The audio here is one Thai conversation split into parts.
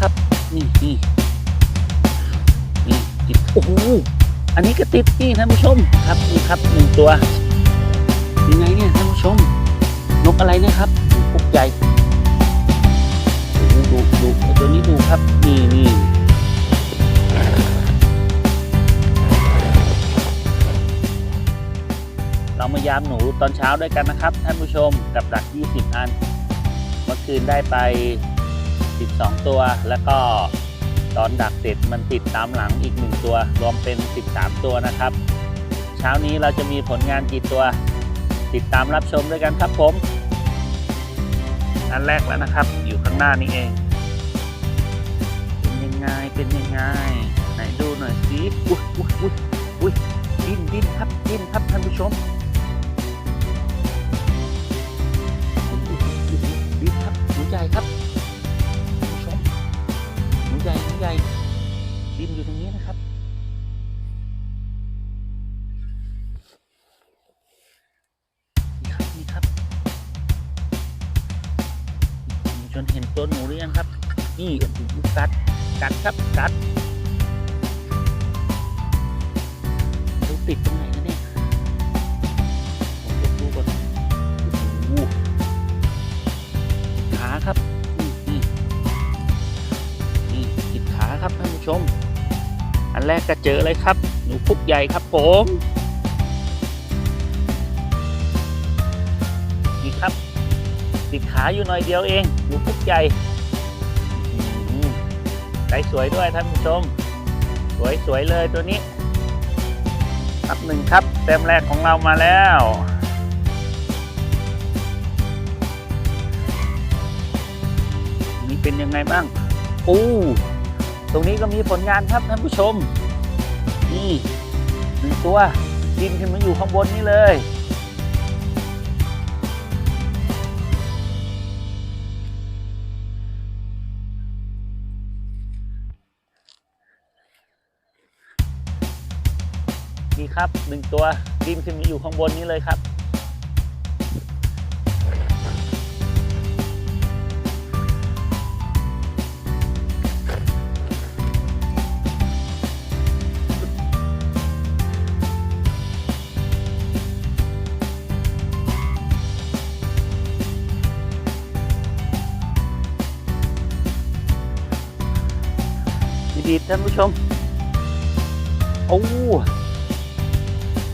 ครับ นี่นี่นี่ติดโอ้โหอันนี้ก็ติดนี่ท่านผู้ชมครับนี่ครับหนึ่งตัวยังไงเนี่ยท่านผู้ชม นกอะไรนะครับปุกใหญ่โอ้โหดูดูตัวนี้ดูครับ นี่นี่เรามายามหนูตอนเช้าด้วยกันนะครับ ท่านผู้ชมกับดัก 20 อัน เมื่อคืนได้ไป 12 ตัว แล้วก็ตอนดักเสร็จมันติดตามหลังอีก 1 ตัว รวมเป็น 13 ตัวนะครับ เช้านี้เราจะมีผลงานกี่ตัว ติดตามรับชมด้วยกันครับผม อันแรกแล้วนะครับ อยู่ข้างหน้านี้เอง เป็นยังไง เป็นยังไง ไหนดูหน่อยสิอุ้ยอุ้ยอุ้ยอุ้ยดิ้นดิ้นครับดิ้นครับท่านผู้ชมดิ้นครับหนูใหญ่ครับ ใหญ่หนูใหญ่ดินอยู่ตรงนี้นะครับ นี่ครับ นี่ครับจนเห็นตัวหนูหรือยังครับ นี่โอ้โหกัด กัดครับ กัดดู อันแรกก็เจอเลยครับ หนูพุกใหญ่ครับผมนี่ครับติดขาอยู่หน่อยเดียวเอง หนูพุกใหญ่ใหือใจสวยด้วยท่านผู้ชม สวยสวยเลยตัวนี้ครับหนึ่งครับเต็มแรกของเรามาแล้วนี่เป็นยังไงบ้างโอ้ตรงนี้ก็มีผลงานครับท่านผู้ชม นี่หนึ่งตัวดินขึ้นมาอยู่ข้างบนนี่เลยนี่ครับหนึ่งตัวดินขึ้นมาอยู่ข้างบนนี้เลยครับ ดีๆท่านผู้ชม โอ้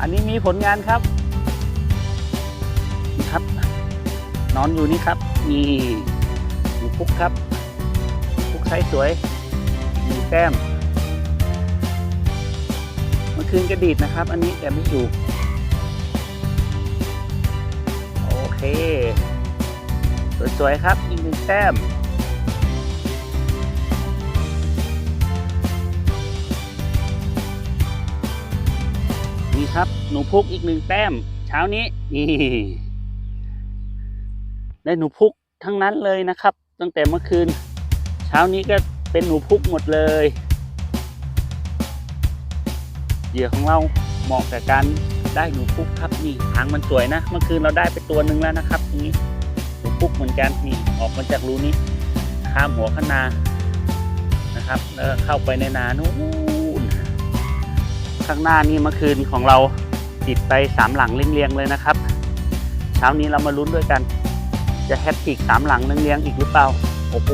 อันนี้มีผลงานครับ นี่ครับ นอนอยู่นี่ครับนี่หนูพุกครับพุกไซส์สวย มีแต้มเมื่อคืนกระดีดนะครับ อันนี้แต่ไม่อยู่ โอเค สวยๆครับ อีกหนึ่งแต้ม นี่ครับ หนูพุกอีกหนึ่งแต้ม เช้านี้นี่ได้หนูพุกทั้งนั้นเลยนะครับ ตั้งแต่เมื่อคืน เช้านี้ก็เป็นหนูพุกหมดเลยเหยื่อของเราเหมาะกับการได้หนูพุกครับนี่หางมันสวยนะ เมื่อคืนเราได้ไปตัวหนึ่งแล้วนะครับตรงนี้หนูพุกเหมือนกันนี่ออกมาจากรูนี้ข้ามหัวขนานะครับแล้วเข้าไปในนานู้น ข้างหน้านี่เมื่อคืนของเราติดไปสามหลังเรียงๆเลยนะครับเช้านี้เรามาลุ้นด้วยกัน จะแฮตติกสามหลังเรียงๆอีกหรือเปล่าโอ้โห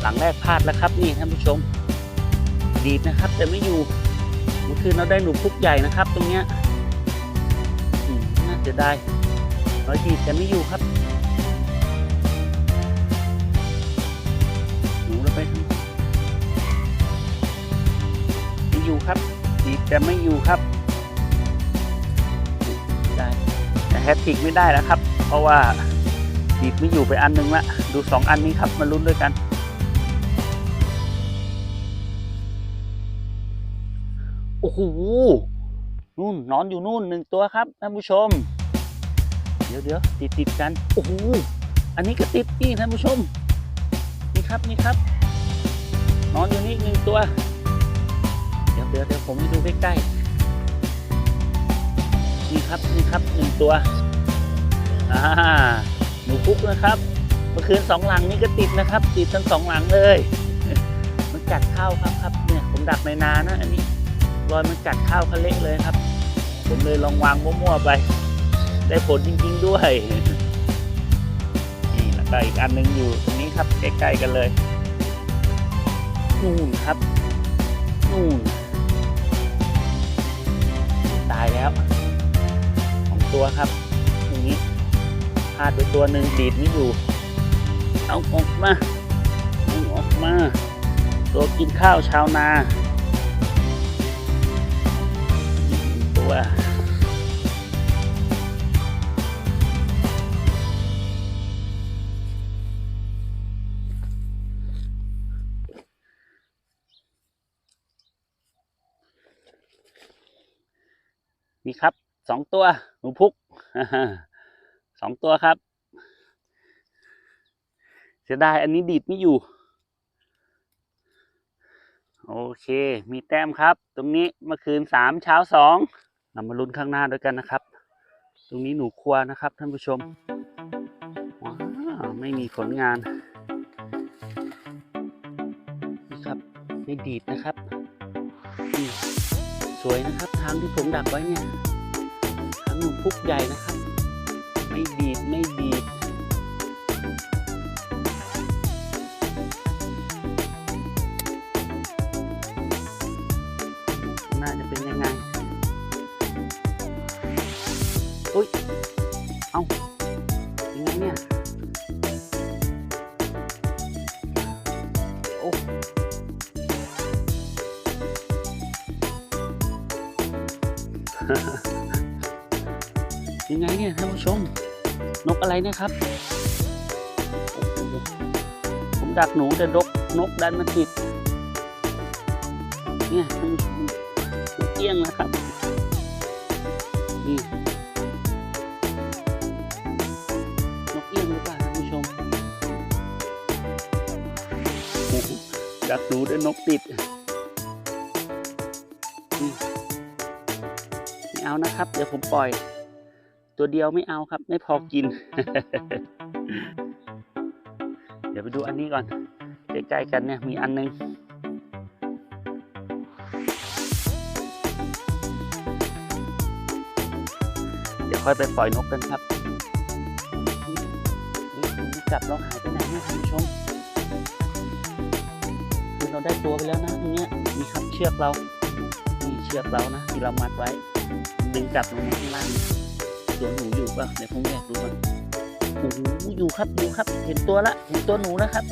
หลังแรกพลาดแล้วครับนี่ท่านผู้ชม ดีดนะครับ แต่ไม่อยู่เมื่อคืนเราได้หนูพุกใหญ่นะครับ ตรงเนี้ยน่าจะได้น้อยดีดแต่ไม่อยู่ครับหนูเราไปทางไม่อยู่ครับ แต่ไม่อยู่ครับได้แต่แฮตทริกไม่ได้แล้วครับ เพราะว่าดีดไม่อยู่ไปอันหนึงละดูสองอันนี้ครับมาลุ้นด้วยกัน โอ้โหนู่นนอนอยู่นู่นหนึ่งตัวครับท่านผู้ชม เดี๋ยวเดี๋ยวติดติดกัน โอ้โหอันนี้ก็ติดนี่ท่านผู้ชม นี่ครับนี่ครับ นอนอยู่นี่หนึ่งตัว ดี๋ยวเดี๋ยวเดี๋ยวผมให้ดูใกล้ๆ นี่ครับนี่ครับหนึ่งตัว อ่า หนูพุกนะครับ เมื่อคืนสองหลังนี่ก็ติดนะครับ ติดทั้งสองหลังเลยโกัดข้าวครับครับ เนี่ยผมดักในนานะ อันนี้รอยมันกัดข้าวเขาเละเลยครับ ผมเลยลองวางมั่วๆไป ได้ผลจริง ๆ ด้วยนี่แล้วก็อีกอันหนึงอยู่ตรงนี้ครับใกล้ๆกันเลยนู่นครับนู่น ตัวครับตรงนี้พลาดไปตัวหนึ่งดีดไม่อยู่ เอาออกมาเอาออกมา ตัวกินข้าวชาวนาตัวนี่ครับ สองตัว หนูพุกสองตัวครับ เสียดายอันนี้ดีดไม่อยู่ โอเค มีแต้มครับ ตรงนี้เมื่อคืนสามเช้าสองเรามาลุ้นข้างหน้าด้วยกันนะครับ ตรงนี้หนูครัวนะครับ ท่านผู้ชมว้าวไม่มีผลงานนี่ครับไม่ดีดนะครับนี่สวยนะครับทางที่ผมดักไว้เนี่ย ทุกใหญ่นะครับ ไม่ดีบไม่ดีบน่าจะเป็นยังไงอุ้ย เอายังไงเนี่ย ยังไงเนี่ยท่านผู้ชม นกอะไรนี่ยครับ ผมดักหนูแต่นกนกดันมาติด เนี่ยท่านผู้ชมนกเอี้ยงนะครับ นี่นกเอี้ยงหรือเปล่าท่านผู้ชมดักหนูด้วยนกติดนี่เอานะครับ เดี๋ยวผมปล่อย ตัวเดียวไม่เอาครับ ไม่พอกิน เดี๋ยวไปดูอันนี้ก่อน ใกล้ๆกันเนี่ยมีอันนึงเดี๋ยวค่อยไปปล่อยนกกันครับนี่นี่นี่จับเราหายไปไหนเนี่ยท่านผู้ชมคือเราได้ตัวไปแล้วนะตรงเนี้ยนี่ครับเชือกเรานี่เชือกเรานะที่เรามัดไว้ ดึงกลับลงมาข้างล่าง ตัวหนูอยู่ป่ะเดี๋ยวผมแยกดูก่อนโอ้โหอยู่ครับอยู่ครับ เห็นตัวละเห็นตัวหนูนะครับ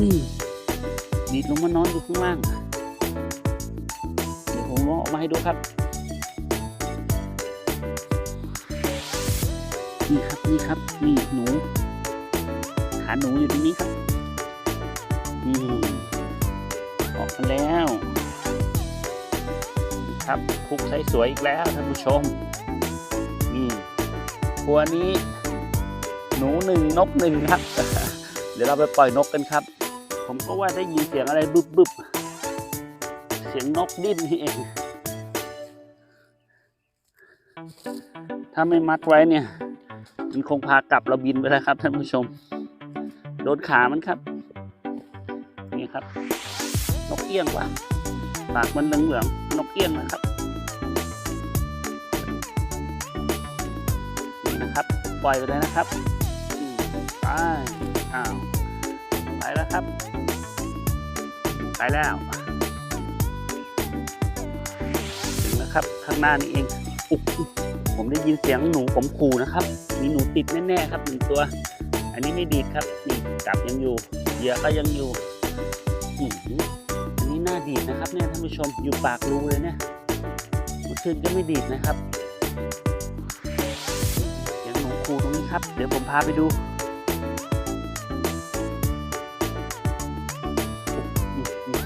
นี่ดีดลงมานอนอยู่ข้างล่างเดี๋ยวผมลองออกมาให้ดูครับนี่ครับนี่ครับนี่หนูขาหนูอยู่ตรงนี้ครับอืมออกมาแล้ว นี่ครับพุกใสสวยอีกแล้วท่านผู้ชมนี่ตัวนี้ หนูหนึ่งนกหนึ่งครับ เดี๋ยวเราไปปล่อยนกกันครับ ผมก็ว่าได้ยินเสียงอะไรบึบบึบเสียงนกดิ้นนี่เอง ถ้าไม่มัดไว้เนี่ย มันคงพากลับเราบินไปแล้วครับท่านผู้ชม โดนขามันครับ นี่ครับ นกเอี้ยงว่ะ ปากมันเหลืองๆนกเอี้ยงนะครับ นี่นะครับ ปล่อยไปเลยนะครับไปอ้าวไปแล้วครับ ไปแล้ว ถึงแล้วครับ ข้างหน้านี่เองอุ๊ยผมได้ยินเสียงหนูผมขู่นะครับ มีหนูติดแน่ๆครับหนึ่งตัว อันนี้ไม่ดีครับนี่จับยังอยู่เหยื่อก็ยังอยู่อื้อ นะครับเนี่ยท่านผู้ชมอยู่ปากรูเลยเนี่ยมื่อคืนก็ไม่ดีดนะครับเสียงหนูขู่ตรงนี้ครับ เดี๋ยวผมพาไปดูอื้อหือ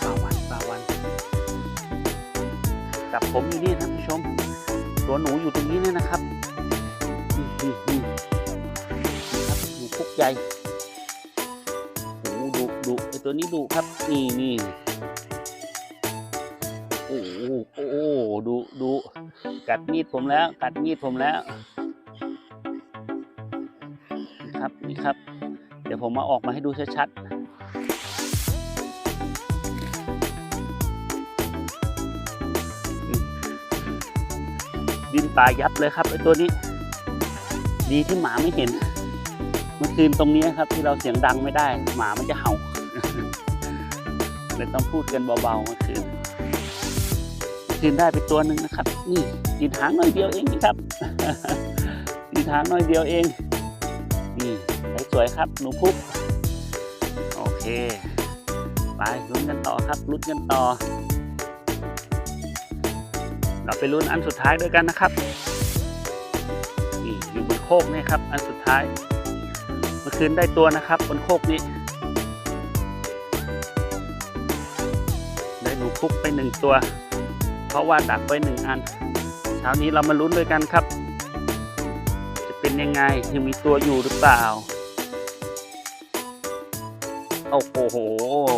ปลาวันปลาวัน กับผมอยู่นี่ท่านผู้ชม ตัวหนูอยู่ตรงนี้เนี่ยนะครับ ตัวนี้ดุครับ นี่นี่โอ้โหโอ้โหดุดุกัดมีดผมแล้ว กัดมีดผมแล้วนี่ครับนี่ครับ เดี๋ยวผมมาออกมาให้ดูชัดๆดินป่ายับเลยครับไอตัวนี้ ดีที่หมาไม่เห็น เมื่อคืนตรงนี้ครับที่เราเสียงดังไม่ได้ หมามันจะเห่า เลยต้องพูดกันเบาๆเมื่อคืนเมื่อคืนได้ไปตัวหนึ่งนะครับ นี่ดีทางน่อยเดียวเองครับดีทางน่อยเดียวเอง นี่สวยๆครับ หนูพุกโอเคไปลุ้นกันต่อครับลุ้นกันต่อ เราไปลุ้นอันสุดท้ายด้วยกันนะครับนี่อยู่บนโคกนี่ครับ อันสุดท้าย เมื่อคืนได้ตัวนะครับ บนโคกนี้ ได้หนูพุกไปหนึ่งตัว เพราะว่าดักไว้หนึ่งอันเช้านี้เรามาลุ้นด้วยกันครับ จะเป็นยังไงยังมีตัวอยู่หรือเปล่าโอ้โห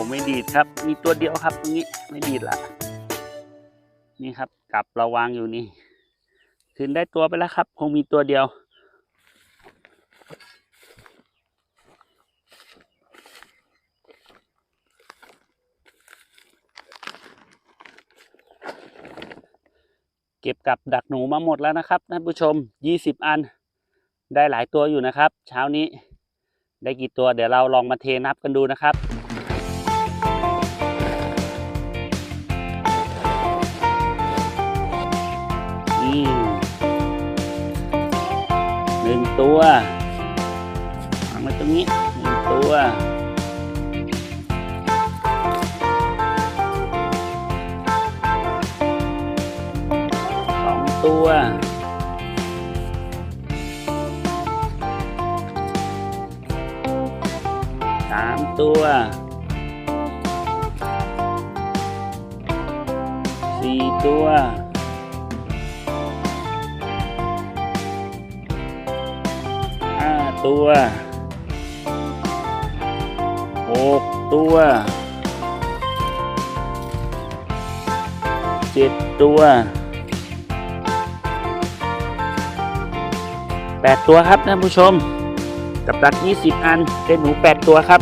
ไม่ดีดครับ มีตัวเดียวครับตรงนี้ไม่ดีดละนี่ครับ กลับเราวางอยู่นี่คืนได้ตัวไปแล้วครับ คงมีตัวเดียว เกับดักหนูมาหมดแล้วนะครับท่านผู้ชม 20 อัน ได้หลายตัวอยู่นะครับ เช้านี้ได้กี่ตัวเดี๋ยวเราลองมาเทนับกันดูนะครับ สามตัวสี่ตัวห้าตัวหกตัวเจ็ดตัวแปดตัวครับท่านผู้ชม กับดัก20 อันได้หนู 8 ตัวครับ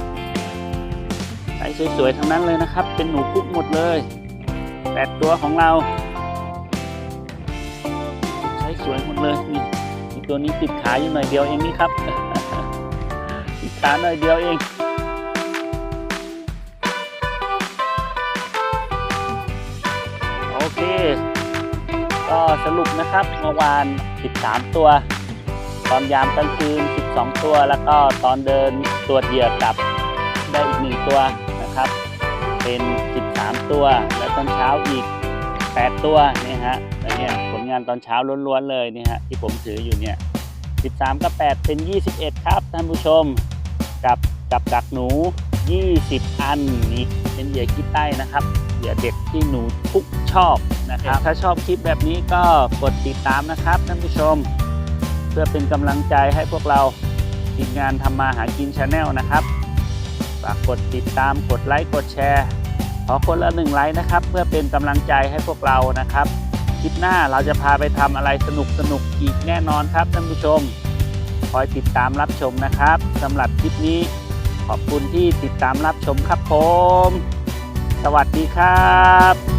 ใส่สวยๆทั้งนั้นเลยนะครับ เป็นหนูคุกหมดเลย 8 ตัวของเราใช้สวยหมดเลยนี่อีกตัวนี้ติดขาอยู่หน่อยเดียวเองนี่ครับ ติดขาหน่อยเดียวเองโอเค ก็สรุปนะครับเมื่อวาน 13 ตัว ตอนยามกลางคืน 12 ตัว แล้วก็ตอนเดินตรวจเหยื่อกลับได้อีกหนึ่งตัวนะครับ เป็น 13 ตัว และตอนเช้าอีก 8 ตัวเนี่ยฮะแล้วเนี่ยผลงานตอนเช้าล้วนๆเลยเนี่ยฮะที่ผมถืออยู่เนี่ย 13 กับ 8 เป็น 21 ครับท่านผู้ชม กับกับดักหนู 20 อันนี่เป็นเหยื่อขี้ใต้นะครับเหยื่อเด็ดที่หนูทุกชอบนะครับ ถ้าชอบคลิปแบบนี้ก็กดติดตามนะครับท่านผู้ชมเพื่อเป็นกำลังใจให้พวกเราทีมงานทำมาหากินชาแนลนะครับฝากกดติดตามกดไลค์กดแชร์ ขอคนละหนึ่งไลค์นะครับ เพื่อเป็นกำลังใจให้พวกเรานะครับคลิปหน้าเราจะพาไปทำอะไรสนุกสนุกอีกแน่นอนครับท่านผู้ชม คอยติดตามรับชมนะครับสำหรับคลิปนี้ ขอบคุณที่ติดตามรับชมครับผม สวัสดีครับ